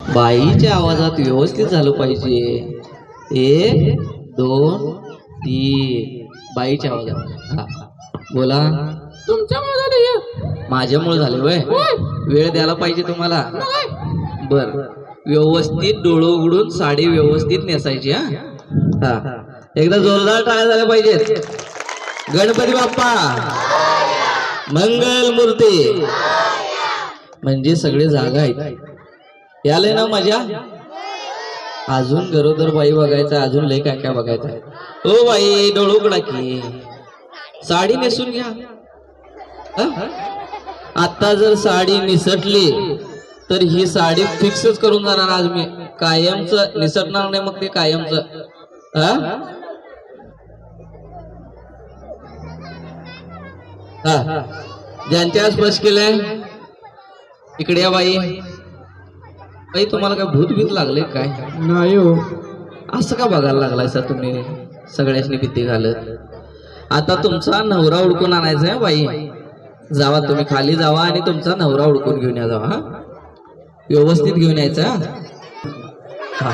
बाईच्या आवाजात व्यवस्थित झालं पाहिजे. एक दोन तीन. बाईच्या आवाजात. हा. बोला. तुमच्यामुळे. माझ्यामुळे झाले वय. वेळ द्यायला पाहिजे तुम्हाला. बर. व्यवस्थित डोळं उघडून साडी व्यवस्थित नेसायची हा? हा. एकदा जोरदार टाळ्या झाल्या पाहिजेत. गणपती बाप्पा. मंगल मूर्ती म्हणजे सगळे जागा आहेत. याले ना मजा अजून गरोदर बाई बघायचं अजून लय काय काय बघायचं. ओ बाई डोळ उघडा की. साडी नेसून घ्या. आता जर साडी निसटली तर ही साडी फिक्सच करून जाणार आज मी. कायमच निसटणार नाही मग ते कायमच. हा? हा. ज्यांच्या स्पर्श केलंय इकडे या बाई. बाई तुम्हाला काय भूत भीत लागले काय? नाही हो. असं का बघायला लागलाय सर तुम्ही? सगळ्याशनी भीती घालत. आता तुमचा नवरा उडकून आणायचा आहे बाई. जावा तुम्ही खाली जावा आणि तुमचा नवरा उडकून घेऊन या जावा हा? व्यवस्थित घेऊन यायचं हा?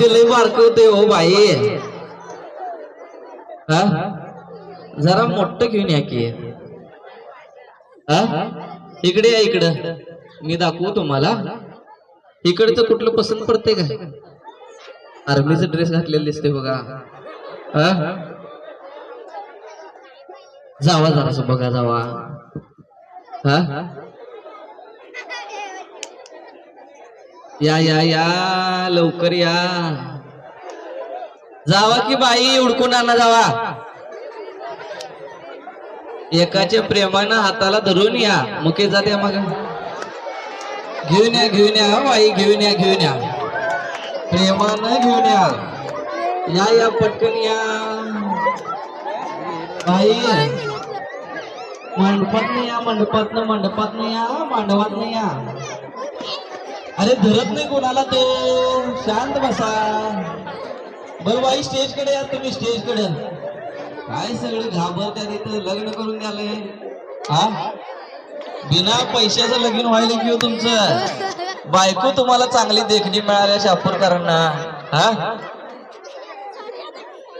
ते लय बारक होते हो बाई. हा? जरा मोठं घेऊन या की. हा? इकडे या इकडं. मी दाखवू तुम्हाला. इकडचं कुठलं पसंत पडते का आर्मीचा ड्रेस घातलेला दिसते बघा. हा? जावा जरास बघा जावा. हा? या या या लवकर या. जावा की बाई उडकून आणा जावा. एकाच्या प्रेमानं हाताला धरून या. मुके जाते मग. घेऊन या घेऊन या हो बाई घेऊन या घेऊन या. प्रेमानं घेऊन या. या या पटकन या. बाई मंडपात नाही या मंडपात न मंडपात नाही या मांडवात नाही या. अरे धरत नाही कोणाला तो. शांत बसा. बरं बाई स्टेजकडे या तुम्ही स्टेजकडे. काय सगळे घाबरत्या तिथं लग्न करून द्याले हा? बिना पैशाचं लगीन व्हायला की हो तुमचं? बायको तुम्हाला चांगली देखणी मिळाल्या शापूरकरांना. हा?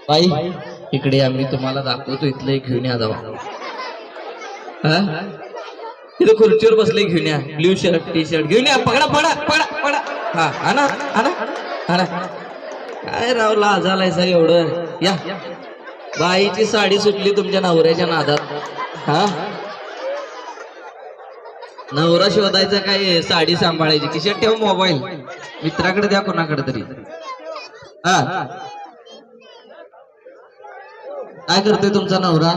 बाई इकडे आम्ही तुम्हाला दाखवतो इथलं घेऊन या जावा. हा? इथं खुर्चीवर बसले घेऊन या. ब्ल्यू शर्ट टी शर्ट घेऊन या. पकडा पडा पडा पडा हा आणा आणा आणा. काय राव लाजालाय सा एवढं? या. बाईची साडी सुटली तुमच्या नवऱ्याच्या नादात. हा? नवरा शोधायचा काय साडी सांभाळायची. खिशात ठेव मोबाईल. मित्राकडे द्या कोणाकडे तरी. हा. काय करतोय तुमचा नवरा?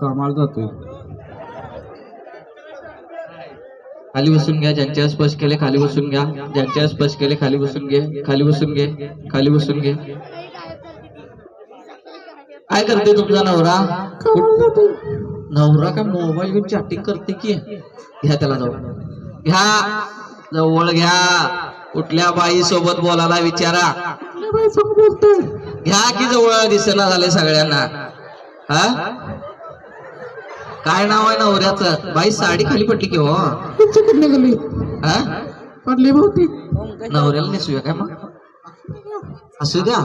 कामाला जातोय. खाली बसून घ्या. ज्यांच्या स्पर्श केले खाली बसून घ्या. ज्यांच्या स्पर्श केले खाली बसून घे. खाली बसून घे. खाली बसून घे. काय करते तुमचा नवरा? नवरा का मोबाईल घेऊन चॅटिंग करते की? घ्या त्याला जवळ घ्या. जवळ घ्या. कुठल्या बाई सोबत बोलायला विचारा. घ्या की जवळ. दिसेना झाले सगळ्यांना. हा? काय नाव आहे नवऱ्याचं? बाई साडी खाली पडली की हो? हा? पडली बहुतेक. नवऱ्याला नेसूया काय मग? असू द्या.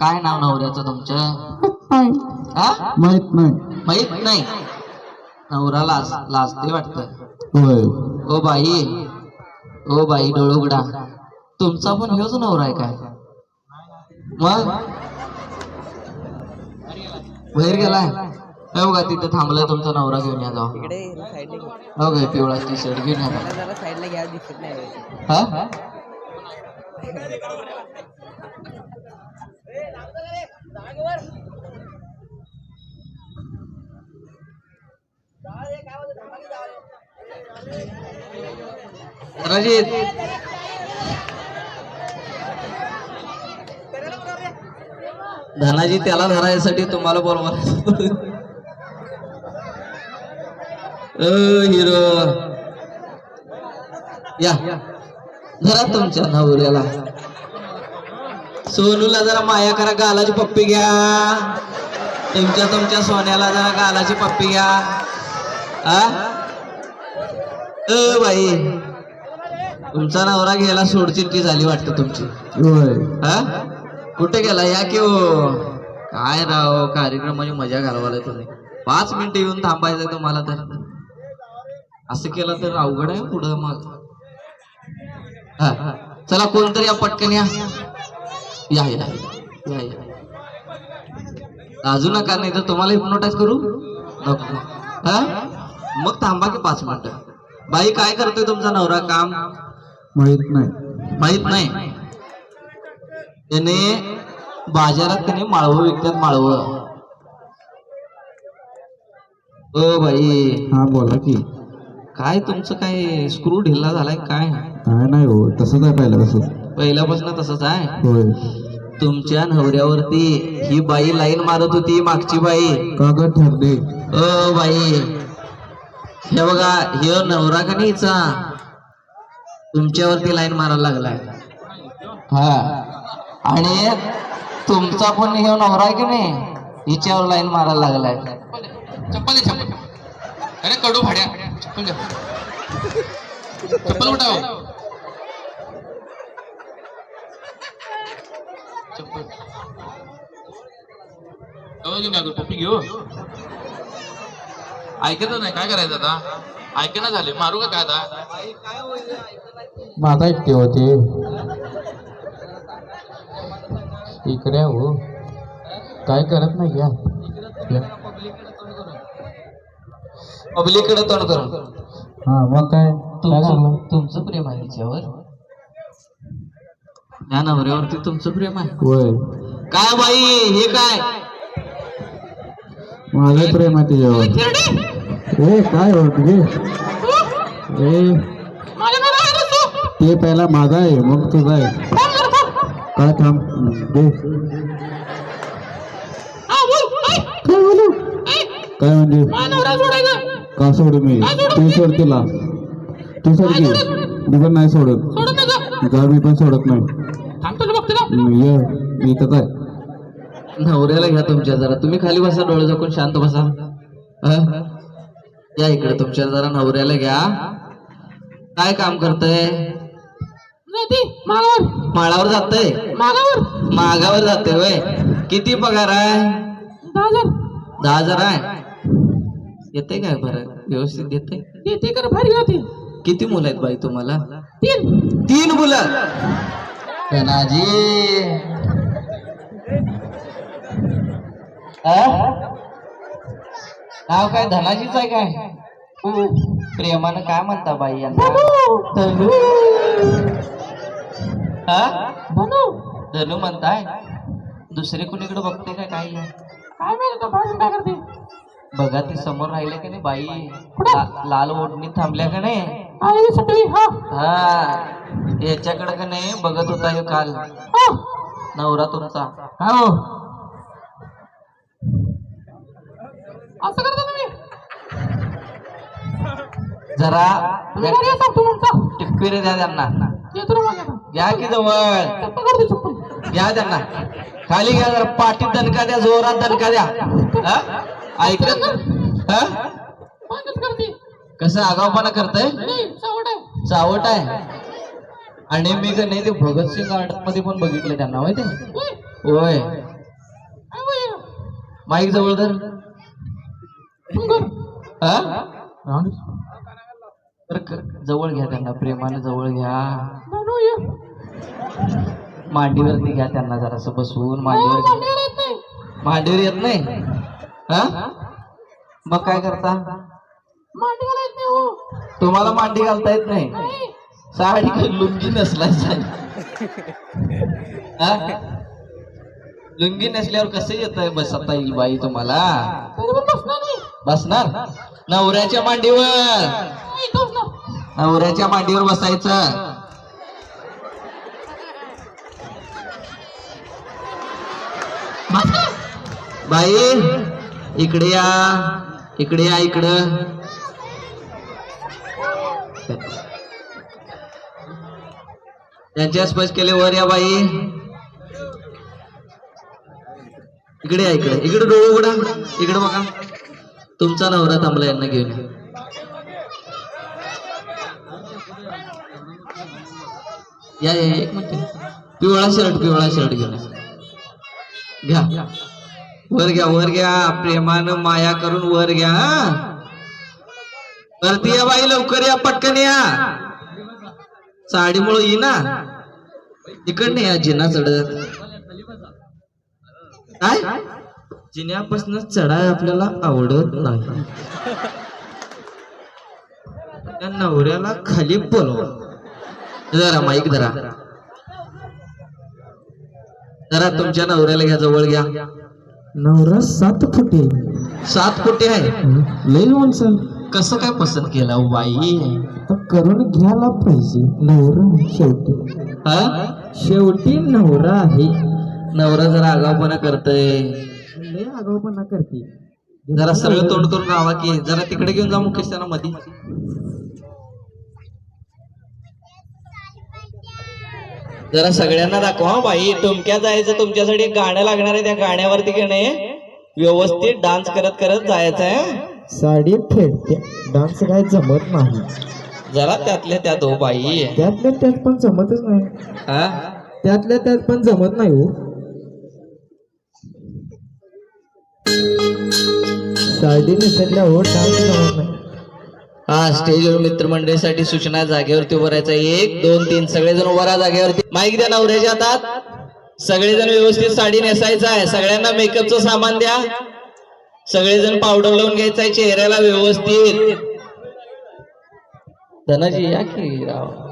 काय नाव नवऱ्याचं तुमचं? हा? माहीत नाही. माहीत नाही. नवरा लाज लाजते वाटत. होय. O by. ओ बाई डोळ उघडा तुमचा पण ह्योच नवरा आहे काय? मग? बाहेर गेलाय? हे बघा तिथे थांबलाय तुमचा नवरा घेऊन या जाऊ इकडे साईडला हो काय पिवळा टी शर्ट घेऊन या जाऊ. जरा साईडला घ्या दिसत नाही हा? रजित धनाजी त्याला धरायसाठी तुम्हाला बरोबर हिरो. या. धरा तुमच्या नवऱ्याला. सोनूला जरा माया करा गालाची पप्पी घ्या. तुमच्या तुमच्या सोन्याला जरा गालाची पप्पी घ्या. आ अ बाई. तुमचा नवरा गेला सोडचिट्टी झाली वाटतं तुमची. हा? कुठे गेला? या की हो. काय राव कार्यक्रमाची मजा घालवायला तुम्ही. पाच मिनिटं येऊन थांबायचं तुम्हाला तर. असं केलं तर अवघड आहे पुढं मग. हा. चला कोणतरी या पटकन या. या या या या अजून नका नाही तर तुम्हाला हिप्नोटाईज करू. नको. हा? मग थांबा की पाच मिनिटं. बाई काय करतोय तुमचा नवरा? काम? माहीत नाही. माहीत नाही? त्याने बाजारात त्याने माळवं विकतात माळवं. O by. हा बोला की. काय तुमचं काय स्क्रू ढिल्ला झालाय काय? काय नाही हो तसंच आहे पहिलं तसं पहिल्यापासून तसंच आहे? होय. तुमच्या नवऱ्यावरती ही बाई लाईन मारत होती मागची बाई. का ग ठरले. O by. हे बघा हे नवरा का नाही हिचा तुमच्यावरती लाईन मारायला लागलाय. हा. आणि तुमचा पण हे नवरा आहे की नाही? हिच्यावर लाईन मारायला लागलाय. चप्पल चप्पल. अरे कडू भाड्या. चप्पल उठाव. चप्पल. घेऊ? ऐकत नाही. काय करायचं आता? ऐकणं झाले. मारू का काय आता? माझा एकटे होते. इकडे हो. काय करत नाही घ्या पब्लिककडे तोंड करून. हा मग काय? तुमचं तुमचं प्रेम आहे तिच्यावर या नवऱ्यावरती तुमचं प्रेम आहे. होय. काय बाई? हे काय? माझं प्रेम आहे तिच्यावर ए काय हो तुझे? ए. ते. पहिला माझा आहे मग तुझा आहे. काय थांब? दे. काय बोलू? काय म्हणजे? का सोडू मी? तू सोड तिला. तू सोड की. मी पण नाही सोडत. जा मी पण सोडत नाही. ये मी इथंच आहे. नवऱ्याला घ्या तुमच्या जरा. तुम्ही खाली बसा डोळे झाकून शांत बसा? या इकडे तुमच्या जरा नवऱ्याला घ्या. काय काम करतय? माळावर. जातय? मागावर. जाते वय किती पगार आहे? दहा हजार. आहे? येते काय बरं? व्यवस्थित येते किती मुलं आहेत बाई तुम्हाला? तीन मुलं? धनाजी अं? नाव काय? धनाजीच आहे काय? प्रेमानं काय म्हणता बाई यांना? धनु! हा? धनु! म्हणताय? दुसरे कुणीकडे बघते काय काही बघा ती समोर राहिले का नाही बाई? लाल ओढणीत थांबल्या का नाही? हा याच्याकडे का नाही? बघत होता हे काल. नवरा तुमचा हो. जरा टिप्पी रे द्या त्यांना. घ्या की जवळ. घ्या त्यांना. खाली घ्या जरा. पाठीत दणका द्या जोरात दणका द्या. हा? ऐकत हा? कसं आगावपणा करताय? चावट आहे. आणि मी का नाही ते भगतसिंग गार्डनमध्ये पण बघितलं त्यांना माहिती होय. माईक जवळ तर जवळ घ्या त्यांना प्रेमाने जवळ घ्या. मांडीवरती घ्या त्यांना जरासं बसवून मांडीवर घ्या. मांडीवर येत नाही? हा? मग काय करता? तुम्हाला मांडी घालता येत नाही? साडी लुंगी नसलाय हा? लुंगी नसल्यावर कसं येत बसता येईल बाई तुम्हाला? बसणार? नवऱ्याच्या मांडीवर. नवऱ्याच्या मांडीवर बसायचं. बाई इकडे या. इकडे या इकडं. त्यांच्या स्पर्श केले वर या बाई. इकडे या इकडे. इकडे डोळे उघडा. इकडे बघा. तुमचा नवरा थांबला यांना घेऊन. या. या या एक मिनिट. पिवळा शर्ट पिवळा शर्ट घेऊन. घ्या. वर घ्या वर घ्या. प्रेमानं माया करून वर घ्या परती या बाई लवकर या पटकन या. साडीमुळे ये ना. इकडनं या जिना चढत. काय? जिन्यापासून चढाय आपल्याला आवडत नाही. त्या नवऱ्याला खाली बोलव. जरा माईक धरा. जरा तुमच्या नवऱ्याला घ्या जवळ घ्या. नवरा सात फुटे. सात कोटी आहे. लय माणसं कसं काय पसंत केला बाई? करून घ्यायला पाहिजे. नवरा शेवटी. हा? शेवटी नवरा आहे. नवरा जरा आगावपणा करतय. लय आगाऊपणा करते. जरा सरळ तोंड करून राहावा की जरा तिकडे घेऊन जा मुकेश त्यांना मध्ये जरा सगळ्यांना दाखवा हं बाई. तुमक्या जायचं तुमच्यासाठी एक गाणं लागणार आहे त्या गाण्यावरती नाही? व्यवस्थित डान्स करत करत जायचं आहे साडी फेडते. डान्स काय जमत नाही. जरा त्यातल्या त्यात हो बाई. त्यातल्या त्यात पण जमतच नाही. हा? त्यातल्या त्यात पण जमत नाही हो. हो डान्स नाही. हा स्टेजवर मित्रमंडळीसाठी सूचना जागेवरती उभं राहायचं. एक दोन तीन सगळेजण उभा राहा जागेवरती. माईक द्या नवऱ्याच्या हातात. सगळेजण व्यवस्थित साडी नेसायचा आहे. सगळ्यांना मेकअपचं सामान द्या. सगळेजण पावडर लावून घ्यायचा चेहऱ्याला व्यवस्थित. धनाजी या की राव?